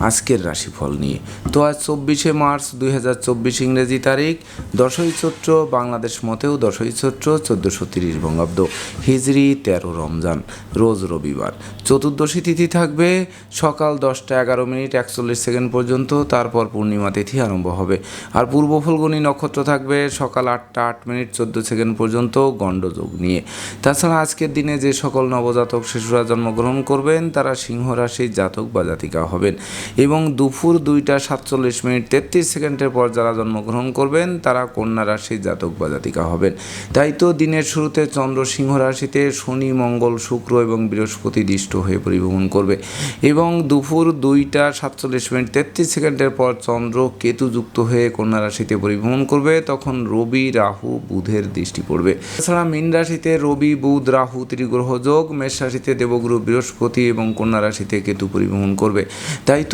আজকের রাশিফল নিয়ে। তো আজ চব্বিশে মার্চ দুই হাজার চব্বিশ ইংরেজি তারিখ, দশই চৈত্র, বাংলাদেশ মতেও দশই চৈত্র, চোদ্দোশো তিরিশ বঙ্গাব্দ। হিজরি, তেরো রমজান, রোজ রবিবার। চতুর্দশী তিথি থাকবে সকাল দশটা এগারো মিনিট একচল্লিশ সেকেন্ড পর্যন্ত, তারপর পূর্ণিমা তিথি আরম্ভ হবে। আর পূর্ব ফলগুনি নক্ষত্র থাকবে সকাল আটটা আট মিনিট চোদ্দ সেকেন্ড পর্যন্ত গণ্ডযোগ নিয়ে। তাছাড়া আজকের দিনে যে সকল নবজাতক শিশুরা জন্মগ্রহণ করবেন, তারা সিংহ রাশির জাতক বা জাতিকা হবেন। এবং দুপুর দুইটা সাতচল্লিশ মিনিট তেত্রিশ সেকেন্ডের পর যারা জন্মগ্রহণ করবেন, তারা কন্যা রাশির জাতক বা জাতিকা হবেন। তাই তো দিনের শুরুতে চন্দ্র সিংহ রাশিতে শনি, মঙ্গল, শুক্র এবং বৃহস্পতি দৃষ্ট হয়ে পরিভ্রমণ করবে। এবং দুপুর দুইটা সাতচল্লিশ মিনিট তেত্রিশ সেকেন্ডের পর চন্দ্র কেতু যুক্ত হয়ে কন্যা রাশিতে পরিভ্রমণ করবে, তখন রবি, রাহু, বুধের দৃষ্টি পড়বে। এছাড়া মীন রাশিতে রবি, বুধ, রাহু ত্রিগ্রহ যোগ, মেষ রাশিতে দেবগুরু বৃহস্পতি এবং কন্যা রাশিতে কেতু পরিভ্রমণ করবে। তাই তো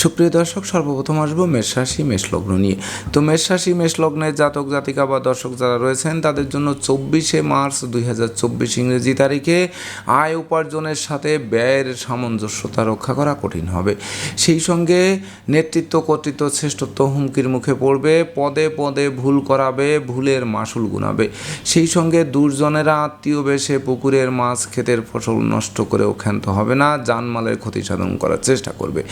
সুপ্রিয় দর্শক, সর্বপ্রথম আসব মেষ রাশি মেষ লগ্ন নিয়ে। তো মেষ রাশি মেষ লগ্নের জাতক, জাতিকা বা দর্শক যারা রয়েছেন, তাদের জন্য চব্বিশে মার্চ দুই হাজার চব্বিশ ইংরেজি তারিখে আয় উপার্জনের সাথে ব্যয়ের সামঞ্জস্যতা রক্ষা করা কঠিন হবে। সেই সঙ্গে নেতৃত্ব, কর্তৃত্ব, শ্রেষ্ঠত্ব হুমকির মুখে পড়বে, পদে পদে ভুল করাবে, ভুলের মাসুল গুনাবে। সেই সঙ্গে দুর্জনেরা আত্মীয় বেশে পুকুরের মাছ, ক্ষেতের ফসল নষ্ট করেও ক্ষান্ত হবে না, জানমালের ক্ষতি সাধন করার চেষ্টা করবে।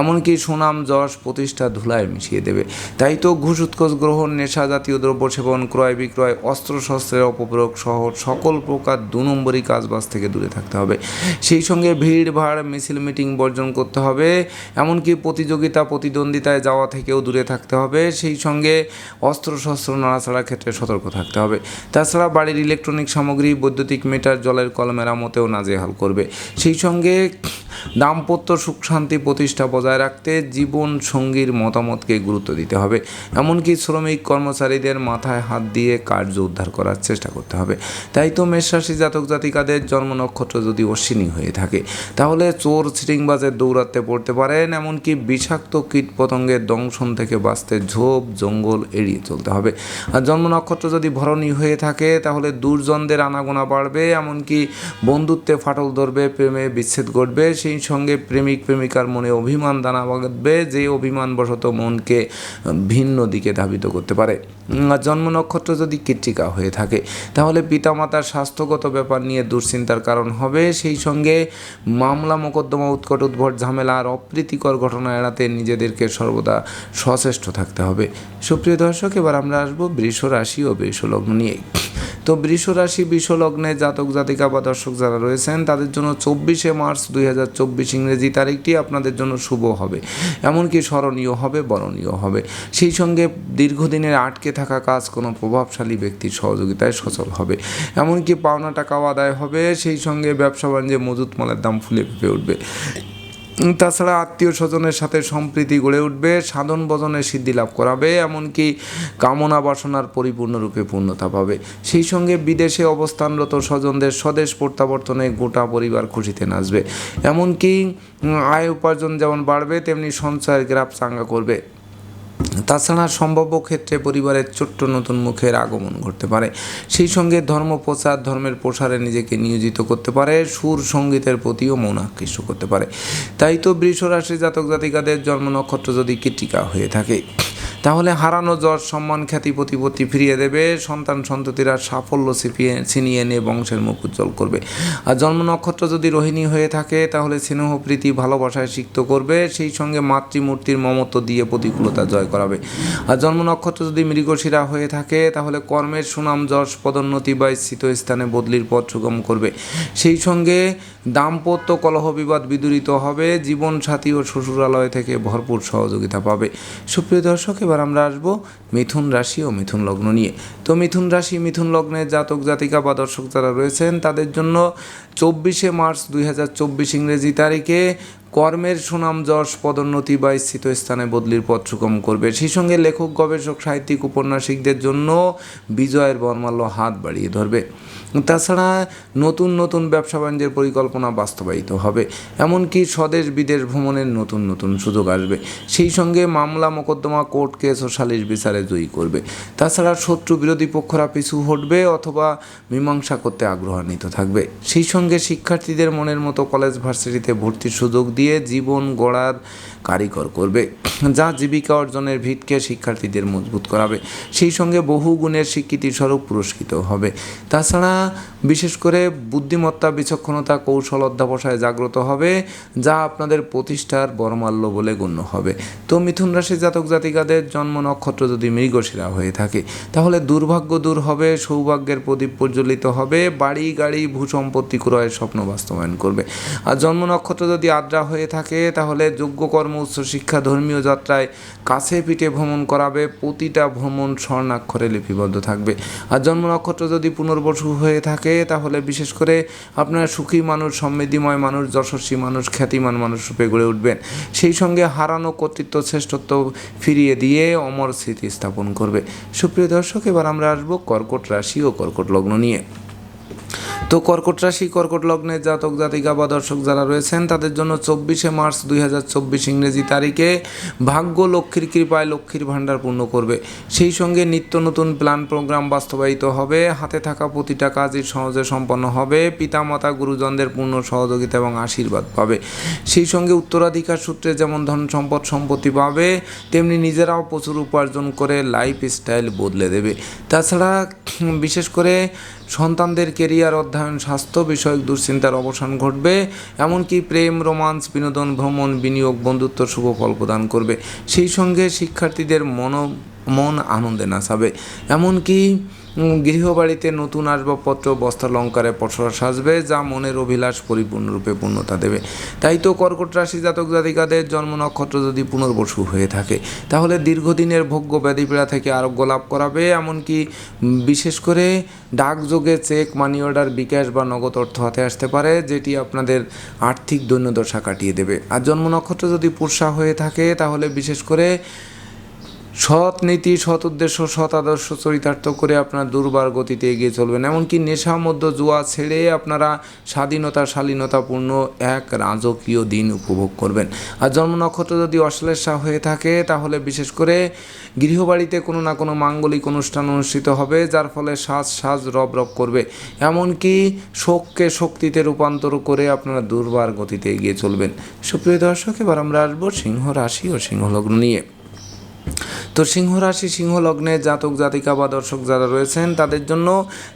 এমনকি সুনাম, যশ, প্রতিষ্ঠা, ধুলায় মিশিয়ে দেবে। তাই তো ঘুষ, উৎকোষ, গ্রহণ, নেশা, জাতীয় দ্রব্য সেবন, ক্রয় বিক্রয় অস্ত্রশস্ত্রের অপপ্রয়োগ সহ সকল প্রকার দু নম্বরই কাজবাজ থেকে দূরে থাকতে হবে। সেই সঙ্গে ভিড়, ভাড়, মিছিল, মিটিং বর্জন করতে হবে। এমনকি প্রতিযোগিতা, প্রতিদ্বন্দ্বিতায় যাওয়া থেকেও দূরে থাকতে হবে। সেই সঙ্গে অস্ত্রশস্ত্র নাড়াচাড়ার ক্ষেত্রে সতর্ক থাকতে হবে। তাছাড়া বাড়ির ইলেকট্রনিক সামগ্রী, বৈদ্যুতিক মিটার, জলের কল মেরামতেও নাজেহাল করবে। সেই সঙ্গে দাম্পত্য সুখ, শান্তি, প্রতিষ্ঠা বজায় রাখতে জীবন সঙ্গীর মতামতকে গুরুত্ব দিতে হবে। এমনকি শ্রমিক কর্মচারীদের মাথায় হাত দিয়ে কার্য উদ্ধার করার চেষ্টা করতে হবে। তাই তো মেষরাশি জাতক জাতিকাদের জন্ম নক্ষত্র যদি অশ্বিনী হয়ে থাকে, তাহলে চোর ছিটিংবাজের দৌরাত্মে পড়তে পারেন, এমনকি বিষাক্ত কীট পতঙ্গের দংশন থেকে বাঁচতে ঝোপ, জঙ্গল এড়িয়ে চলতে হবে। আর জন্ম নক্ষত্র যদি ভরণী হয়ে থাকে, তাহলে দুর্জনদের আনাগোনা বাড়বে, এমনকি বন্ধুত্বে ফাটল ধরবে, প্রেমে বিচ্ছেদ ঘটবে। সেই সঙ্গে প্রেমিক প্রেমিকার মনে অভিমান দানা বাঁধবে যে অভিমানবশত মনকে ভিন্ন দিকে ধাবিত করতে পারে। জন্ম নক্ষত্র যদি কৃত্তিকা হয়ে থাকে, তাহলে পিতামাতার স্বাস্থ্যগত ব্যাপার নিয়ে দুশ্চিন্তার কারণ হবে। সেই সঙ্গে মামলা মোকদ্দমা, উৎকট উদ্ভট ঝামেলা আর অপ্রীতিকর ঘটনা এড়াতে নিজেদেরকে সর্বদা সচেষ্ট থাকতে হবে। সুপ্রিয় দর্শক, এবার আমরা আসব বৃষ রাশি ও বৃষ লগ্ন নিয়ে। তো বৃষ রাশি বৃষ লগ্নে জাতক, জাতিকা বা দর্শক যারা রয়েছেন, তাদের জন্য চব্বিশে মার্চ দুই হাজার চব্বিশ ইংরেজি তারিখটি আপনাদের জন্য শুভ হবে। এমনকি স্মরণীয় হবে, বরণীয় হবে। সেই সঙ্গে দীর্ঘদিনের আটকে থাকা কাজ কোনো প্রভাবশালী ব্যক্তির সহযোগিতায় সচল হবে। এমনকি পাওনা টাকাও আদায় হবে, সেই সঙ্গে ব্যবসা বাণিজ্যে মজুত মালের দাম ফুলে ফেপে উঠবে। তাছাড়া আত্মীয় স্বজনের সাথে সম্প্রীতি গড়ে উঠবে, সাধন ভজনের সিদ্ধি লাভ করাবে, এমনকি কামনা বাসনার পরিপূর্ণরূপে পূর্ণতা পাবে। সেই সঙ্গে বিদেশে অবস্থানরত স্বজনদের স্বদেশ প্রত্যাবর্তনে গোটা পরিবার খুশিতে নাচবে। এমনকি আয় উপার্জন যেমন বাড়বে, তেমনি সঞ্চয়ের গ্রাফ চাঙ্গা করবে। তাছাড়া সম্ভাব্য ক্ষেত্রে পরিবারের ছোট্ট নতুন মুখের আগমন ঘটতে পারে। সেই সঙ্গে ধর্ম প্রচার, ধর্মের প্রসারে নিজেকে নিয়োজিত করতে পারে, সুর সঙ্গীতের প্রতিও মন আকৃষ্ট করতে পারে। তাই তো বৃষ রাশি জাতক জাতিকাদের জন্ম নক্ষত্র যদি কৃতিকা হয়ে থাকে। তাহলে হারানো যশ সম্মান খ্যাতি প্রতিপত্তি ফিরিয়ে দেবে, সন্তান সন্ততিরা সাফল্য ছিপিয়ে, ছিনিয়ে নিয়ে বংশের মুখ উজ্জ্বল করবে। আর জন্ম নক্ষত্র যদি রোহিণী হয়ে থাকে, তাহলে স্নেহ, প্রীতি, ভালোবাসায় সিক্ত করবে, সেই সঙ্গে মাতৃমূর্তির মমত্ব দিয়ে প্রতিকূলতা জয় করাবে। আর জন্ম নক্ষত্র যদি মৃগশিরা হয়ে থাকে, তাহলে কর্মের সুনাম, যশ, পদোন্নতি বা স্থিত স্থানে বদলির পথ সুগম করবে। সেই সঙ্গে দাম্পত্য কলহ বিবাদ বিদূরিত হবে জীবন সাথী ও শ্বশুরালয় থেকে ভরপুর সহযোগিতা পাবে। সুপ্রিয় দর্শক, এবার আমরা আসব মিথুন রাশি ও মিথুন লগ্ন নিয়ে। তো মিথুন রাশি, মিথুন লগ্নের জাতক, জাতিকা বা দর্শক যারা রয়েছেন, তাদের জন্য চব্বিশে মার্চ দুই হাজার চব্বিশ ইংরেজি তারিখে কর্মের সুনাম, যশ, পদোন্নতি বা স্থিত স্থানে বদলির পথ সুগম করবে। সেই সঙ্গে লেখক, গবেষক, সাহিত্যিক, উপন্যাসিকদের জন্য বিজয়ের বর্মাল্য হাত বাড়িয়ে ধরবে। তাছাড়া নতুন নতুন ব্যবসা বাণিজ্যের পরিকল্পনা বাস্তবায়িত হবে। এমনকি স্বদেশ বিদেশ ভ্রমণের নতুন নতুন সুযোগ আসবে। সেই সঙ্গে মামলা মোকদ্দমা কোর্ট কেস ও সালিশ বিচারে জয়ী করবে। তাছাড়া শত্রু বিরোধী পক্ষরা পিছু হটবে অথবা মীমাংসা করতে আগ্রহান্বিত থাকবে। সেই সঙ্গে শিক্ষার্থীদের মনের মতো কলেজ ভার্সিটিতে ভর্তির সুযোগ দিয়ে জীবন গড়ার কারিগর করবে। যা জীবিকা অর্জনের ভিতকে শিক্ষার্থীদের মজবুত করাবে। সেই সঙ্গে বহু গুণের স্বীকৃতি স্বরূপ পুরস্কৃত হবে। তাছাড়া বিশেষ করে বুদ্ধিমত্তা, বিচক্ষণতা, কৌশল অধ্যাবসায় জাগ্রত হবে, যা আপনাদের প্রতিষ্ঠার বরমাল্য বলে গণ্য হবে। তো মিথুন রাশি জাতক জাতিকাদের জন্ম নক্ষত্র যদি মৃগশিরা হয়ে থাকে, তাহলে দুর্ভাগ্য দূর হবে, সৌভাগ্যের প্রদীপ প্রজ্বলিত হবে, বাড়ি, গাড়ি, ভূসম্পত্তি ক্রয়ের স্বপ্ন বাস্তবায়ন করবে। আর জন্ম নক্ষত্র যদি আদ্রা হয়ে থাকে, তাহলে যোগ্য কর্ম, উচ্চ শিক্ষা, ধর্মীয় যাত্রায় কাছে পিঠে ভ্রমণ করাবে, প্রতিটা ভ্রমণ স্বর্ণাক্ষরে লিপিবদ্ধ থাকবে। আর জন্ম নক্ষত্র যদি পুনর্বসু হয়ে থাকে, তাহলে বিশেষ করে আপনার সুখী মানুষ, সমৃদ্ধিময় মানুষ, যশস্বী মানুষ, খ্যাতিমান মানুষ রূপে গড়ে উঠবেন। সেই সঙ্গে হারানো কর্তৃত্ব, শ্রেষ্ঠত্ব ফিরিয়ে দিয়ে অমর স্মৃতি স্থাপন করবে। সুপ্রিয় দর্শক, এবার আমরা আসব কর্কট রাশি ও কর্কট লগ্ন নিয়ে। তো কর্কট রাশি, কর্কট লগ্নের জাতক, জাতিকা বা দর্শক যারা রয়েছেন, তাদের জন্য চব্বিশে মার্চ দুই হাজার চব্বিশ ইংরেজি তারিখে ভাগ্য লক্ষ্মীর কৃপায় লক্ষ্মীর ভাণ্ডার পূর্ণ করবে। সেই সঙ্গে নিত্য নতুন প্ল্যান প্রোগ্রাম বাস্তবায়িত হবে, হাতে থাকা প্রতিটা কাজই সহজে সম্পন্ন হবে, পিতামাতা, গুরুজনদের পূর্ণ সহযোগিতা এবং আশীর্বাদ পাবে। সেই সঙ্গে উত্তরাধিকার সূত্রে যেমন ধন সম্পদ, সম্পত্তি পাবে, তেমনি নিজেরাও প্রচুর উপার্জন করে লাইফ স্টাইল বদলে দেবে। তাছাড়া বিশেষ করে সন্তানদের কেরিয়ার অধ্যয়ন, স্বাস্থ্য বিষয়ক দুশ্চিন্তার অবসান ঘটবে, এমনকি প্রেম, রোমান্স, বিনোদন, ভ্রমণ, বিনিয়োগ, বন্ধুত্ব শুভ ফল প্রদান করবে। সেই সঙ্গে শিক্ষার্থীদের মন মন আনন্দে নাচাবে। এমনকি গৃহবাড়িতে নতুন আসবাবপত্র বস্ত্রালঙ্কারে পসরা সাজবে, যা মনের অভিলাষ পরিপূর্ণরূপে পূর্ণতা দেবে। তাই তো কর্কট রাশি জাতক জাতিকাদের জন্ম নক্ষত্র যদি পুনর্বসু হয়ে থাকে, তাহলে দীর্ঘদিনের ভোগ্য ব্যাধিপীড়া থেকে আরোগ্য লাভ করাবে। এমনকি বিশেষ করে ডাকযোগে চেক, মানি অর্ডার, বিকাশ বা নগদ অর্থ হাতে আসতে পারে, যেটি আপনাদের আর্থিক দৈন্যদশা কাটিয়ে দেবে। আর জন্ম নক্ষত্র যদি পুরসা হয়ে থাকে, তাহলে বিশেষ করে সৎ নীতি, সৎ উদ্দেশ্য, সৎ আদর্শ চরিতার্থ করে আপনার দুর্বার গতিতে এগিয়ে চলবেন। এমনকি নেশা মধ্য জুয়া ছেড়ে আপনারা স্বাধীনতা, শালীনতাপূর্ণ এক রাজকীয় দিন উপভোগ করবেন। আর জন্ম নক্ষত্র যদি অশ্লেষা হয়ে থাকে, তাহলে বিশেষ করে গৃহবাড়িতে কোনো না কোনো মাঙ্গলিক অনুষ্ঠান অনুষ্ঠিত হবে, যার ফলে সাজ সাজ রব রব করবে। এমনকি শোককে শক্তিতে রূপান্তর করে আপনারা দুর্বার গতিতে এগিয়ে চলবেন। সুপ্রিয় দর্শক, এবার আমরা আসব সিংহ রাশি ও সিংহলগ্ন নিয়ে। তো সিংহ রাশি, সিংহ লগ্নে জাতক, জাতিকা বা দর্শক যারা রয়েছেন, তাদের জন্য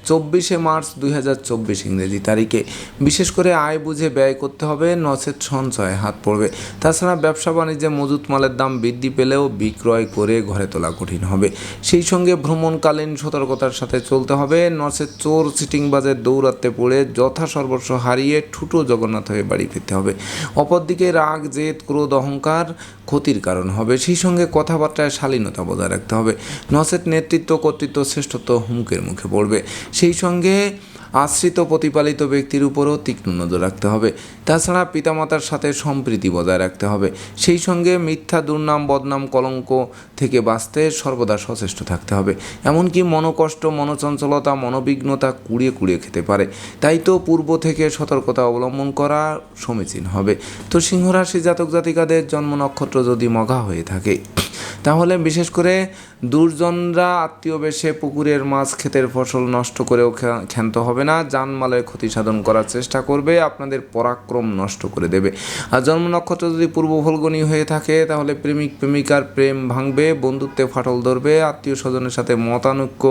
চব্বিশে মার্চ দুই হাজার চব্বিশ ইংরেজি তারিখে। বিশেষ করে আয় বুঝে ব্যয় করতে হবে, নচেত সঞ্চয়ে হাত পড়বে। তাছাড়া ব্যবসা বাণিজ্যে মজুত মালের দাম বৃদ্ধি পেলেও বিক্রয় করে ঘরে তোলা কঠিন হবে। সেই সঙ্গে ভ্রমণকালীন সতর্কতার সাথে চলতে হবে, নচেত চোর, সিটিংবাজের দৌরাত্মে পড়ে যথা সর্বস্ব হারিয়ে ঠুটো জগন্নাথ হয়ে বাড়ি ফিরতে হবে। অপরদিকে রাগ, জেদ, ক্রোধ, অহংকার ক্ষতির কারণ হবে। সেই সঙ্গে কথাবার্তায় শালীনতা বজায় রাখতে হবে। নচেত নেতৃত্ব, কর্তৃত্ব, শ্রেষ্ঠত্ব হুমকের মুখে পড়বে। সেই সঙ্গে আশ্রিত প্রতিপালিত ব্যক্তির উপরও তীক্ষ্ণ নজর রাখতে হবে। তাছাড়া পিতামাতার সাথে সম্প্রীতি বজায় রাখতে হবে। সেই সঙ্গে মিথ্যা, দুর্নাম, বদনাম, কলঙ্ক থেকে বাঁচতে সর্বদা সচেষ্ট থাকতে হবে। এমনকি মনোকষ্ট, মনোচঞ্চলতা, মনোবিঘ্নতা কুড়িয়ে কুড়িয়ে খেতে পারে। তাই তো পূর্ব থেকে সতর্কতা অবলম্বন করা সমীচীন হবে। তো সিংহরাশি জাতক জাতিকাদের জন্ম নক্ষত্র যদি মঘা হয়ে থাকে তাহলে বিশেষ করে দুর্জনরা আত্মীয় বেশে পুকুরের মাছ ক্ষেতের ফসল নষ্ট করেও ক্ষান্ত হবে না জানমালের ক্ষতি সাধন করার চেষ্টা করবে, আপনাদের পরাক্রম নষ্ট করে দেবে। আর জন্ম নক্ষত্র যদি পূর্ব ফলগণী হয়ে থাকে, তাহলে প্রেমিক প্রেমিকার প্রেম ভাঙবে, বন্ধুত্বে ফাটল ধরবে, আত্মীয় স্বজনের সাথে মতানৈক্য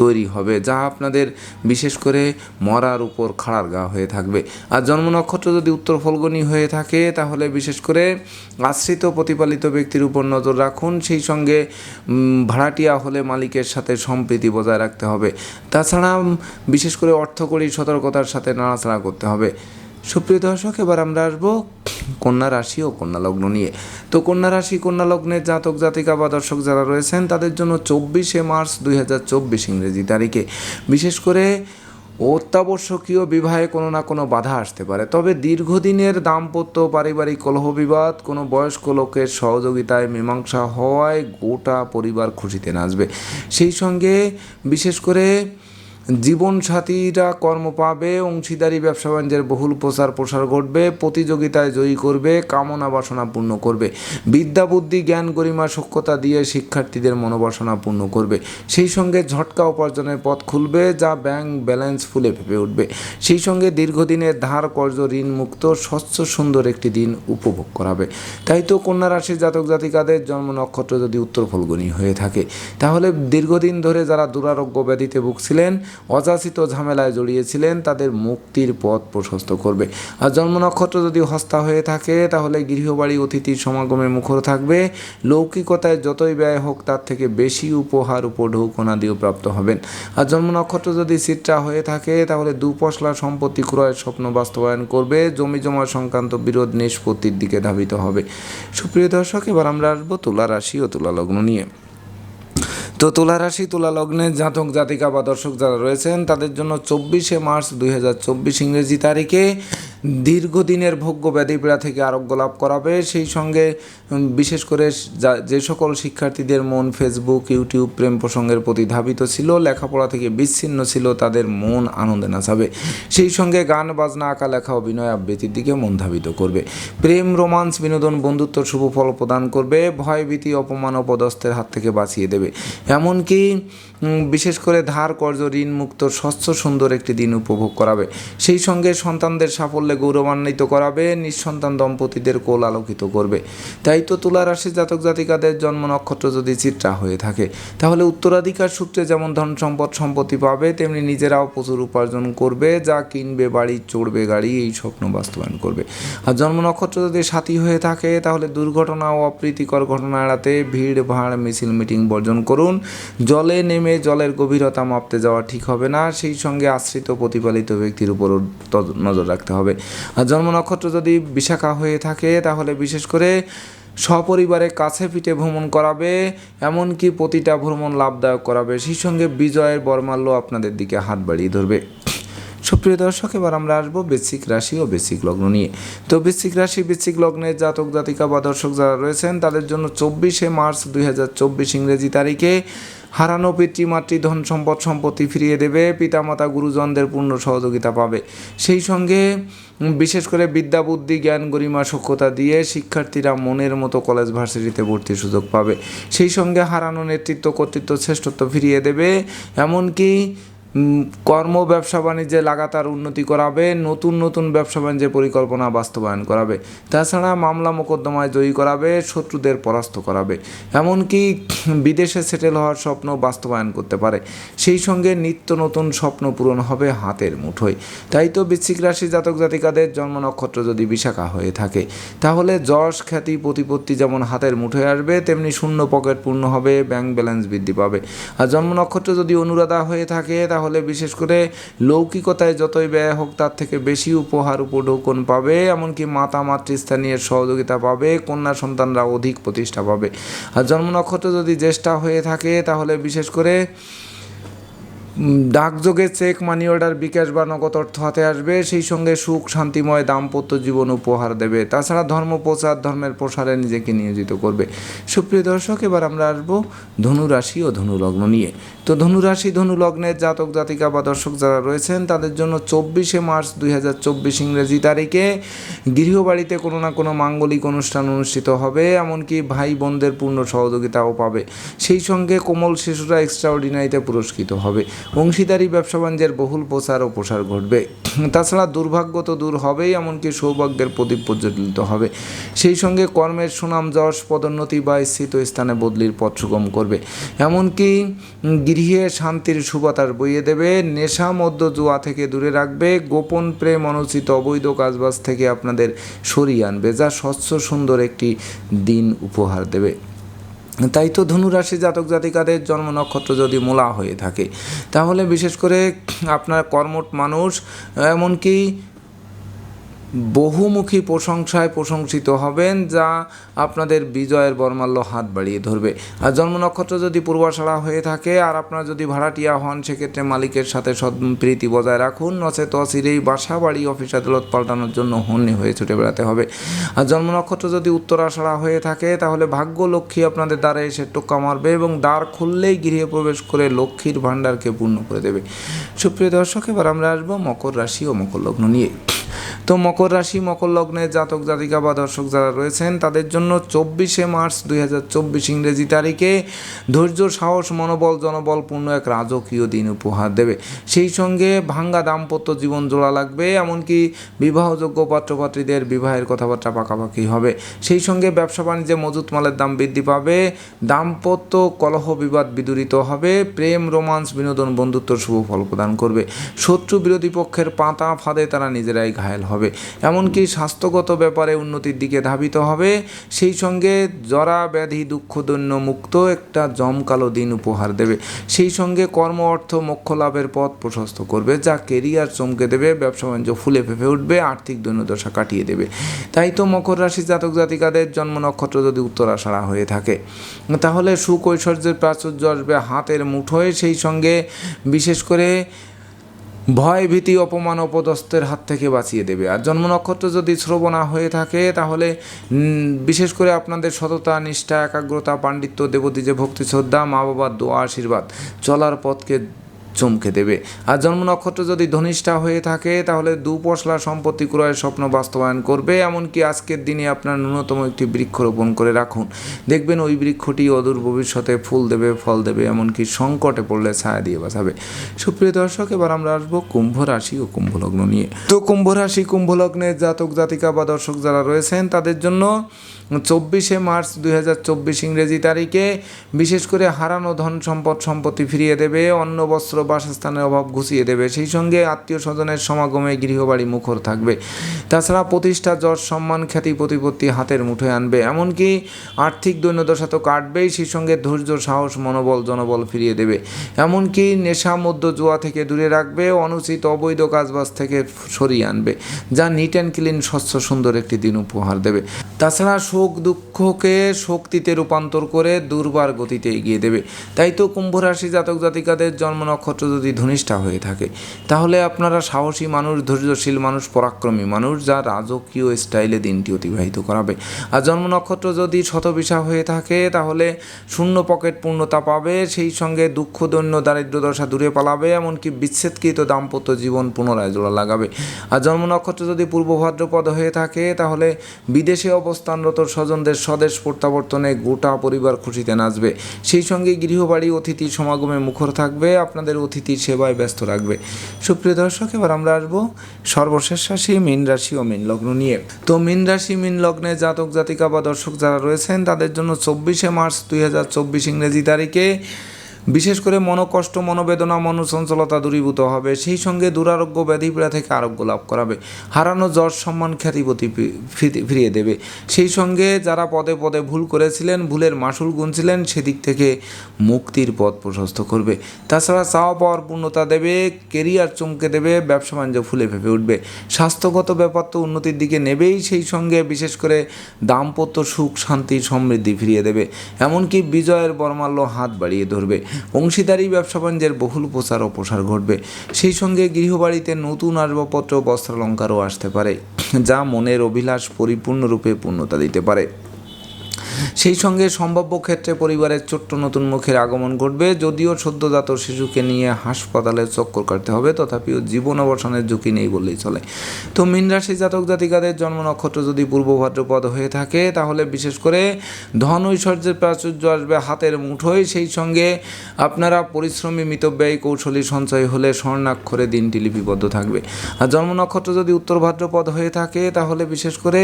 তৈরি হবে, যা আপনাদের বিশেষ করে মরার উপর খাড়ার গা হয়ে থাকবে। আর জন্ম নক্ষত্র যদি উত্তর ফলগণী হয়ে থাকে, তাহলে বিশেষ করে আশ্রিত প্রতিপালিত ব্যক্তির উপর নজর রাখুন সেই সঙ্গে ভাড়াটিয়া হলে মালিকের সাথে সম্প্রীতি বজায় রাখতে হবে। তাছাড়া বিশেষ করে অর্থকরী সতর্কতার সাথে নাড়াচাড়া করতে হবে। সুপ্রিয় দর্শক, এবার আমরা আসব কন্যা রাশি ও কন্যা লগ্ন নিয়ে। তো কন্যা রাশি, কন্যা লগ্নের জাতক, জাতিকা বা দর্শক যারা রয়েছেন, তাদের জন্য চব্বিশে মার্চ দুই হাজার চব্বিশ ইংরেজি তারিখে। বিশেষ করে অত্যাবশ্যকীয় বিবাহে কোনো না কোনো বাধা আসতে পারে। তবে দীর্ঘদিনের দাম্পত্য পারিবারিক কলহ বিবাদ কোনো বয়স্ক লোকের সহযোগিতায় মীমাংসা হওয়ায় গোটা পরিবার খুশিতে নাচবে। সেই সঙ্গে বিশেষ করে জীবনসাথীরা কর্ম পাবে, অংশীদারি, ব্যবসা বাণিজ্যের বহুল প্রচার প্রসার ঘটবে, প্রতিযোগিতায় জয়ী করবে, কামনা বাসনা পূর্ণ করবে। বিদ্যা, বুদ্ধি, জ্ঞান, গরিমা সক্ষতা দিয়ে শিক্ষার্থীদের মনোবাসনা পূর্ণ করবে। সেই সঙ্গে ঝটকা উপার্জনের পথ খুলবে, যা ব্যাংক ব্যালেন্স ফুলে ফেপে উঠবে। সেই সঙ্গে দীর্ঘদিনের ধার কর্য ঋণ মুক্ত স্বচ্ছ, সুন্দর একটি দিন উপভোগ করাবে। তাই তো কন্যা রাশির জাতক জাতিকাদের জন্ম নক্ষত্র যদি উত্তর ফলগুনি হয়ে থাকে, তাহলে দীর্ঘদিন ধরে যারা দুরারোগ্য ব্যাধিতে ভুগছিলেন অযাচিত ঝামেলায় জড়িয়েছিলেন, তাদের মুক্তির পথ প্রশস্ত করবে। আর জন্ম নক্ষত্র যদি হস্তা হয়ে থাকে, তাহলে গৃহবাড়ি অতিথির সমাগমে মুখর থাকবে। লৌকিকতায় যতই ব্যয় হোক, তার থেকে বেশি উপহার উপঢৌকনা দিয়েও প্রাপ্ত হবেন। আর জন্ম নক্ষত্র যদি চিত্রা হয়ে থাকে, তাহলে দুপশলা সম্পত্তি ক্রয়ের স্বপ্ন বাস্তবায়ন করবে। জমি জমা সংক্রান্ত বিরোধ নিষ্পত্তির দিকে ধাবিত হবে। সুপ্রিয় দর্শক, এবার আমরা আসব তুলা রাশি ও তুলা লগ্ন নিয়ে। তো তুলা রাশি তুলা লগ্নে জাতক, জাতিকা বা দর্শক যারা রয়েছেন, তাদের জন্য চব্বিশে মার্চ দুই হাজার চব্বিশ ইংরেজি তারিখে দীর্ঘদিনের ভোগ্য ব্যাধিপীড়া থেকে আরোগ্য লাভ করাবে। সেই সঙ্গে বিশেষ করে যা- সকল শিক্ষার্থীদের মন ফেসবুক ইউটিউব প্রেম প্রসঙ্গের প্রতি ধাবিত ছিল, লেখাপড়া থেকে বিচ্ছিন্ন ছিল, তাদের মন আনন্দে নাচাবে। সেই সঙ্গে গান, বাজনা, আঁকা, লেখা, অভিনয় আবৃত্তির দিকে মন ধাবিত করবে। প্রেম, রোমান্স, বিনোদন, বন্ধুত্ব শুভ ফল প্রদান করবে। ভয়, ভীতি, অপমান ও হাত থেকে বাঁচিয়ে দেবে। এমনকি বিশেষ করে ধার কর্য ঋণ মুক্ত, স্বচ্ছ, সুন্দর একটি দিন উপভোগ করাবে। সেই সঙ্গে সন্তানদের সাফল্যে গৌরবান্বিত করাবে, নিঃসন্তান দম্পতিদের কোল আলোকিত করবে। তাই তো তুলা রাশি জাতক জাতিকাদের জন্ম নক্ষত্র যদি চিত্রা হয়ে থাকে, তাহলে উত্তরাধিকার সূত্রে যেমন ধন সম্পদ, সম্পত্তি পাবে, তেমনি নিজেরাও প্রচুর উপার্জন করবে, যা কিনবে, বাড়ি, চড়বে, গাড়ি, এই স্বপ্ন বাস্তবায়ন করবে। আর জন্ম নক্ষত্র যদি সাথী হয়ে থাকে, তাহলে দুর্ঘটনা ও অপ্রীতিকর ঘটনা এড়াতে ভিড়, ভাড়, মিছিল, মিটিং বর্জন করুন। জলে নেমে জলের গভীরতা মাপতে যাওয়া ঠিক হবে না, সেই সঙ্গে আশ্রিত প্রতিপালিত ব্যক্তির উপর নজর রাখতে হবে। জন্ম নক্ষত্র যদি বিশাখা হয়ে থাকে, তাহলে বিশেষ করে সপরিবারে কাছে পিঠে ভ্রমণ করাবে, এমনকি প্রতিটা ভ্রমণ লাভদায়ক করাবে। সেই সঙ্গে বিজয়ের বর্মাল্য আপনাদের দিকে হাত বাড়িয়ে ধরবে। সুপ্রিয় দর্শক, এবার আমরা আসব বেসিক রাশি ও বেসিক লগ্ন নিয়ে। তো বেসিক রাশি বেসিক লগ্নের জাতক জাতিকা বা দর্শক যারা রয়েছেন, তাদের জন্য চব্বিশে মার্চ দুই হাজার চব্বিশ ইংরেজি তারিখে হারানো পিতৃমাতৃ ধন সম্পদ, সম্পত্তি ফিরিয়ে দেবে, পিতামাতা, গুরুজনদের পূর্ণ সহযোগিতা পাবে। সেই সঙ্গে বিশেষ করে বিদ্যা, বুদ্ধি, জ্ঞান, গরিমা সক্ষতা দিয়ে শিক্ষার্থীরা মনের মতো কলেজ ভার্সিটিতে ভর্তির সুযোগ পাবে। সেই সঙ্গে হারানো নেতৃত্ব, কর্তৃত্ব, শ্রেষ্ঠত্ব ফিরিয়ে দেবে। এমনকি কর্ম, ব্যবসা বাণিজ্যে লাগাতার উন্নতি করাবে, নতুন নতুন ব্যবসা বাণিজ্যের পরিকল্পনা বাস্তবায়ন করাবে। তাছাড়া মামলা মোকদ্দমায় জয়ী করাবে, শত্রুদের পরাস্ত করাবে। এমনকি বিদেশে সেটেল হওয়ার স্বপ্ন বাস্তবায়ন করতে পারে। সেই সঙ্গে নিত্য নতুন স্বপ্ন পূরণ হবে হাতের মুঠোয়। তাই তো বৃশ্চিক রাশি জাতক জাতিকাদের জন্ম নক্ষত্র যদি বিশাখা হয়ে থাকে, তাহলে যশ, খ্যাতি, প্রতিপত্তি যেমন হাতের মুঠোয় আসবে, তেমনি শূন্য পকেট পূর্ণ হবে, ব্যাংক ব্যালেন্স বৃদ্ধি পাবে। আর জন্ম নক্ষত্র যদি অনুরাধা হয়ে থাকে তাহলে বিশেষ করে লৌকিকতায় যতই ব্যয় হোক, তার থেকে বেশি উপহার উপঢৌকন পাবে, এমনকি মাতা মাতৃস্থানীয় সহযোগিতা পাবে, কন্যা সন্তানরা অধিক প্রতিষ্ঠা পাবে। আর জন্ম নক্ষত্র যদি জ্যেষ্ঠা হয়ে থাকে, তাহলে বিশেষ করে ডাকযোগে চেক মানি অর্ডার বিকাশ বা নগদ অর্থ হাতে আসবে, সেই সঙ্গে সুখ, শান্তিময়, দাম্পত্য জীবন উপহার দেবে। তাছাড়া ধর্ম প্রচার, ধর্মের প্রসারে নিজেকে নিয়োজিত করবে। সুপ্রিয় দর্শক, এবার আমরা আসব ধনুরাশি ও ধনুলগ্ন নিয়ে। তো ধনুরাশি, ধনুলগ্নের জাতক, জাতিকা বা দর্শক যারা রয়েছেন, তাদের জন্য চব্বিশে মার্চ দুই হাজার চব্বিশ ইংরেজি তারিখে গৃহবাড়িতে কোনো না কোনো মাঙ্গলিক অনুষ্ঠান অনুষ্ঠিত হবে, এমনকি ভাই বোনদের পূর্ণ সহযোগিতাও পাবে। সেই সঙ্গে কোমল শিশুরা এক্সট্রাঅর্ডিনারিতে পুরস্কৃত হবে। অংশীদারি ব্যবসা বাণিজ্যের বহুল প্রচার ও প্রসার ঘটবে। তাছাড়া দুর্ভাগ্য তো দূর হবেই, এমনকি সৌভাগ্যের প্রদীপ প্রজ্বলিত হবে। সেই সঙ্গে কর্মের সুনাম, যশ, পদোন্নতি বা স্থিত স্থানে বদলির পথ সুগম করবে। এমনকি গৃহে শান্তির সুবাতার বইয়ে দেবে, নেশা মধ্য জুয়া থেকে দূরে রাখবে, গোপন প্রেম অনুচিত অবৈধ কাজবাজ থেকে আপনাদের সরিয়ে আনবে, যা স্বচ্ছ সুন্দর একটি দিন উপহার দেবে। তাই তো ধনুরাশি জাতক জাতিকাদের জন্ম নক্ষত্র যদি মূলা হয়ে থাকে। তাহলে বিশেষ করে আপনার কর্মট মানুষ, এমনকি বহুমুখী প্রশংসায় প্রশংসিত হবেন যা আপনাদের বিজয়ের বর্মাল্য হাত বাড়িয়ে ধরবে। আর জন্ম নক্ষত্র যদি পূর্বাশাড়া হয়ে থাকে, আর আপনারা যদি ভাড়াটিয়া হন, সেক্ষেত্রে মালিকের সাথে সদ্প্রীতি বজায় রাখুন। নচেত অচিরেই বাসা বাড়ি, অফিস আদালত পাল্টানোর জন্য হন্যে হয়ে ছুটে বেড়াতে হবে। আর জন্ম নক্ষত্র যদি উত্তরাষাড়া হয়ে থাকে, তাহলে ভাগ্য লক্ষ্মী আপনাদের দ্বারে এসে টোক্কা মারবে এবং দ্বার খুললেই গৃহে প্রবেশ করে লক্ষ্মীর ভাণ্ডারকে পূর্ণ করে দেবে। সুপ্রিয় দর্শক, এবার আমরা আসব মকর রাশি ও মকর লগ্ন নিয়ে। তো মকর রাশি, মকর লগ্নের জাতক, জাতিকা বা দর্শক যারা রয়েছেন, তাদের জন্য চব্বিশে মার্চ দুই হাজার চব্বিশ ইংরেজি তারিখে ধৈর্য, সাহস, মনোবল, জনবলপূর্ণ এক রাজকীয় দিন উপহার দেবে। সেই সঙ্গে ভাঙ্গা দাম্পত্য জীবন জোড়া লাগবে, এমনকি বিবাহযোগ্য পাত্রপাত্রীদের বিবাহের কথাবার্তা পাকাপাকি হবে। সেই সঙ্গে ব্যবসা বাণিজ্যে মজুত মালের দাম বৃদ্ধি পাবে, দাম্পত্য কলহ বিবাদ বিদূরিত হবে, প্রেম, রোমান্স, বিনোদন, বন্ধুত্ব শুভ ফল প্রদান করবে। শত্রু বিরোধী পক্ষের পাতা ফাঁদে তারা নিজেরাই ঘায়েল হবে। এমনকি স্বাস্থ্যগত ব্যাপারে উন্নতির দিকে ধাবিত হবে। সেই সঙ্গে জরা ব্যাধি দুঃখদৈন্য মুক্ত একটা জমকালো দিন উপহার দেবে। সেই সঙ্গে কর্ম, অর্থ, মোক্ষ লাভের পথ প্রশস্ত করবে, যা কেরিয়ার চমকে দেবে, ব্যবসা বাণিজ্য ফুলে ফেঁপে উঠবে, আর্থিক দৈন্যদশা কাটিয়ে দেবে। তাই তো মকর রাশি জাতক জাতিকাদের জন্ম নক্ষত্র যদি উত্তরাষাড়া হয়ে থাকে, তাহলে সুখ ঐশ্বর্যের প্রাচুর্য আসবে হাতের মুঠোয়। সেই সঙ্গে বিশেষ করে ভয় ভীতি অপমান, অপদস্থের হাত থেকে বাঁচিয়ে দেবে। আর জন্ম নক্ষত্র যদি শ্রবণা হয়ে থাকে, তাহলে বিশেষ করে আপনাদের সততা, নিষ্ঠা, একাগ্রতা, পাণ্ডিত্য দেবদীজে ভক্তি, শ্রদ্ধা মা বাবার দোয়া, আশীর্বাদ, চলার পথকে চমকে দেবে। আর জন্ম নক্ষত্র যদি ধনিষ্ঠা হয়ে থাকে, তাহলে দু পশলা সম্পত্তি ক্রয়ের স্বপ্ন বাস্তবায়ন করবে। এমনকি আজকের দিনে আপনার ন্যূনতম একটি বৃক্ষ রোপণ করে রাখুন। দেখবেন ওই বৃক্ষটি অদূর ভবিষ্যতে ফুল দেবে, ফল দেবে, এমনকি সংকটে পড়লে ছায়া দিয়ে বাঁচাবে। সুপ্রিয় দর্শক, এবার আমরা আসব কুম্ভ রাশি ও কুম্ভ লগ্ন নিয়ে। তো কুম্ভ রাশি, কুম্ভ লগ্নের জাতক জাতিকা বা দর্শক যারা রয়েছেন, তাদের জন্য চব্বিশে মার্চ দুই হাজার চব্বিশ ইংরেজি তারিখে বিশেষ করে হারানো ধন সম্পদ সম্পত্তি ফিরিয়ে দেবে অন্ন বস্ত্র, বাসস্থানের অভাব ঘুষিয়ে দেবে, সেই সঙ্গে আত্মীয় স্বজনের সমাগমে গৃহবাড়ি মুখর থাকবে। তাছাড়া প্রতিষ্ঠা যশ সম্মান খ্যাতি প্রতিপত্তি হাতের মুঠোয় আনবে, এমনকি আর্থিক দৈন্যদশা তো কাটবেই, সেই সঙ্গে ধৈর্য, সাহস, মনোবল, জনবল ফিরিয়ে দেবে। এমনকি নেশা মধ্য জুয়া থেকে দূরে রাখবে, অনুচিত অবৈধ কাজবাজ থেকে সরিয়ে আনবে, যা নিট অ্যান্ড ক্লিন, স্বচ্ছ, সুন্দর একটি দিন উপহার দেবে। তাছাড়া শোক দুঃখকে শক্তিতে রূপান্তর করে দুর্বার গতিতে এগিয়ে দেবে। তাই তো কুম্ভ রাশি জাতক জাতিকাদের জন্ম নক্ষত্র যদি ধনিষ্ঠা হয়ে থাকে, তাহলে আপনারা সাহসী মানুষ, ধৈর্যশীল মানুষ, পরাক্রমী মানুষ, যা রাজকীয় স্টাইলে দিনটি অতিবাহিত করাবে। আর জন্ম নক্ষত্র যদি শতবিশা হয়ে থাকে, তাহলে শূন্য পকেট পূর্ণতা পাবে, সেই সঙ্গে দুঃখ, দৈন্য দারিদ্র দশা দূরে পালাবে, এমনকি বিচ্ছেদকৃত দাম্পত্য জীবন পুনরায় জোড়া লাগাবে। আর জন্ম নক্ষত্র যদি পূর্ব ভাদ্রপদ হয়ে থাকে, তাহলে বিদেশে অবস্থানরত স্বজনদের স্বদেশ প্রত্যাবর্তনে গোটা পরিবার খুশিতে নাচবে। সেই সঙ্গে গৃহবাড়ি, অতিথি সমাগমে মুখর থাকবে, আপনাদের অতিথি সেবায় ব্যস্ত রাখবে। সুপ্রিয় দর্শক, এবার আমরা আসব সর্বশেষ রাশি, মীন রাশি ও মীন লগ্ন নিয়ে। তো মীন রাশি, মীন লগ্নে জাতক জাতিকা বা দর্শক যারা রয়েছেন, তাদের জন্য চব্বিশে মার্চ দুই হাজার চব্বিশ ইংরেজি তারিখে বিশেষ করে মনোকষ্ট, মনোবেদনা মনোচঞ্চলতা দূরীভূত হবে। সেই সঙ্গে দুরারোগ্য ব্যাধিপীড়া থেকে আরোগ্য লাভ করাবে। হারানো যশ সম্মান খ্যাতিপতি ফিরিয়ে দেবে। সেই সঙ্গে যারা পদে পদে ভুল করেছিলেন, ভুলের মাসুল গুনছিলেন, সেদিক থেকে মুক্তির পথ প্রশস্ত করবে। তাছাড়া চাওয়া পাওয়ার পূর্ণতা দেবে, কেরিয়ার চমকে দেবে, ব্যবসা বাণিজ্য ফুলে ফেপে উঠবে। স্বাস্থ্যগত ব্যাপার তো উন্নতির দিকে নেবেই, সেই সঙ্গে বিশেষ করে দাম্পত্য সুখ, শান্তি, সমৃদ্ধি ফিরিয়ে দেবে। এমনকি বিজয়ের বর্মাল্য হাত বাড়িয়ে ধরবে। অংশীদারি ব্যবসা বাণিজ্যের বহুল প্রচার ও প্রসার ঘটবে। সেই সঙ্গে গৃহবাড়িতে নতুন আসবাবপত্র, বস্ত্রালঙ্কারও আসতে পারে, যা মনের অভিলাষ পরিপূর্ণরূপে পূর্ণতা দিতে পারে। সেই সঙ্গে সম্ভাব্য ক্ষেত্রে পরিবারের ছোট্ট নতুন মুখের আগমন ঘটবে। যদিও সদ্যজাত শিশুকে নিয়ে হাসপাতালে চক্কর কাটতে হবে, তথাপিও জীবন অবসানের ঝুঁকি নেই বললেই চলে। তো মীন রাশি জাতক জাতিকাদের জন্ম নক্ষত্র যদি পূর্ব ভাদ্রপদ হয়ে থাকে, তাহলে বিশেষ করে ধন ঐশ্বর্যের প্রাচুর্য আসবে হাতের মুঠোয়। সেই সঙ্গে আপনারা পরিশ্রমী, মিতব্যয়ী, কৌশলী সঞ্চয় হলে স্বর্ণাক্ষরে দিনটি লিপিবদ্ধ থাকবে। আর জন্ম নক্ষত্র যদি উত্তর ভাদ্রপদ হয়ে থাকে, তাহলে বিশেষ করে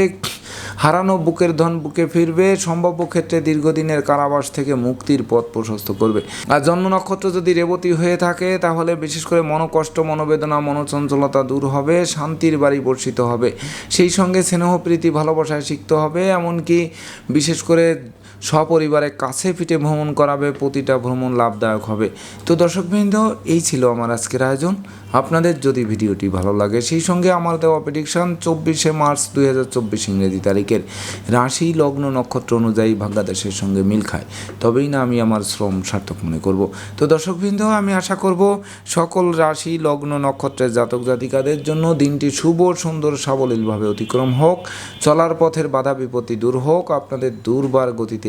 হারানো বুকের ধন বুকে ফিরবে, সম্ভাব্য ক্ষেত্রে দীর্ঘদিনের কারাবাস থেকে মুক্তির পথ প্রশস্ত করবে। আর জন্ম নক্ষত্র যদি রেবতী হয়ে থাকে, তাহলে বিশেষ করে মনোকষ্ট, মনোবেদনা, মনোচঞ্চলতা দূর হবে, শান্তির বাড়ি বর্ষিত হবে। সেই সঙ্গে স্নেহ, প্রীতি, ভালোবাসায় শিখতে হবে, এমনকি বিশেষ করে সপরিবারে কাছে পিঠে ভ্রমণ করাবে, প্রতিটা ভ্রমণ লাভদায়ক হবে। তো দর্শকবৃন্দ, এই ছিল আমার আজকের আয়োজন। আপনাদের যদি ভিডিওটি ভালো লাগে, সেই সঙ্গে আমার দেওয়া প্রেডিকশন চব্বিশে মার্চ দুই হাজার চব্বিশ ইংরেজি তারিখের রাশি লগ্ন নক্ষত্র অনুযায়ী ভাগ্যাদেশের সঙ্গে মিল খায়। তবেই না আমি আমার শ্রম সার্থক মনে করব। তো দর্শকবৃন্দ, আমি আশা করব সকল রাশি লগ্ন নক্ষত্রের জাতক জাতিকাদের জন্য দিনটি শুভ, সুন্দর, সাবলীলভাবে অতিক্রম হোক। চলার পথের বাধা বিপত্তি দূর হোক। আপনাদের দুর্বার গতিতে